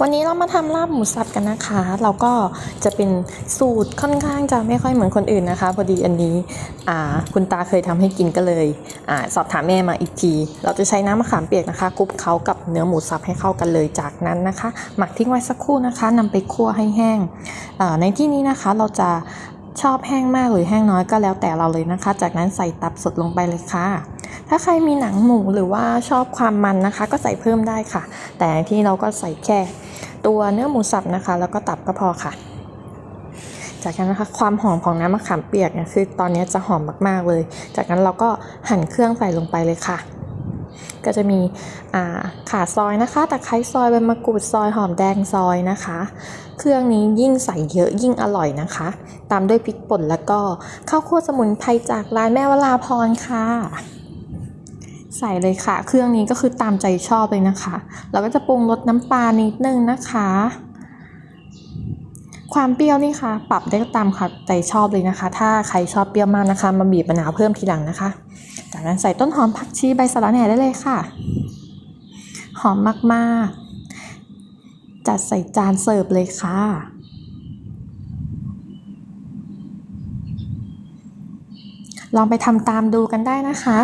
วันนี้เรามาทำลาบหมูสับกันนะคะ เราก็จะเป็นสูตรค่อนข้างจะไม่ค่อยเหมือนคนอื่นนะคะ พอดีอันนี้คุณตาเคยทำให้กินก็เลยอสอบถามแม่มาอีกที เราจะใช้น้ำมะขามเปียกนะคะคลุกเคล้ากับเนื้อหมูสับให้เข้ากันเลยจากนั้นนะคะ หมักทิ้งไว้สักครู่นะคะนำไปคั่วให้แห้ง ในที่นี้นะคะเราจะชอบแห้งมากหรือแห้งน้อยก็แล้วแต่เราเลยนะคะ จากนั้นใส่ตับสดลงไปเลยค่ะ ถ้าใครมีหนังหมูหรือว่าชอบความมันนะคะ ก็ใส่เพิ่มได้ค่ะ แต่ที่เราก็ใส่แค่ ตัวเนื้อหมูสับนะคะ แล้วก็ตับก็พอค่ะ จากนั้นนะคะความหอมของน้ำมะขามเปียกเนี่ยคือตอนนี้จะหอมมากๆเลย จากนั้นเราก็หั่นเครื่องใส่ลงไปเลยค่ะ ก็จะมีข่าซอยนะคะตะไคร้ซอยใบมะกรูดซอยหอมแดงซอยนะคะ เครื่องนี้ยิ่งใส่เยอะยิ่งอร่อยนะคะ ตามด้วยพริกป่นแล้วก็ข้าวคั่วสมุนไพรจากร้านแม่วราพรค่ะ ใส่เลยค่ะ เครื่องนี้ก็คือตามใจชอบเลยนะคะ เราก็จะปรุงรสน้ำปลานิดนึงนะคะ ความเปรี้ยวนี่ค่ะ ปรับได้ตามค่ะใจชอบเลยนะคะ ถ้าใครชอบเปรี้ยวมากนะคะ มาบีบมะนาวเพิ่มทีหลังนะคะ จากนั้นใส่ต้นหอมผักชีใบสะระแหน่ได้เลยค่ะ หอมมากๆ จัดใส่จานเสิร์ฟเลยค่ะลองไปทำตามดูกันได้นะคะ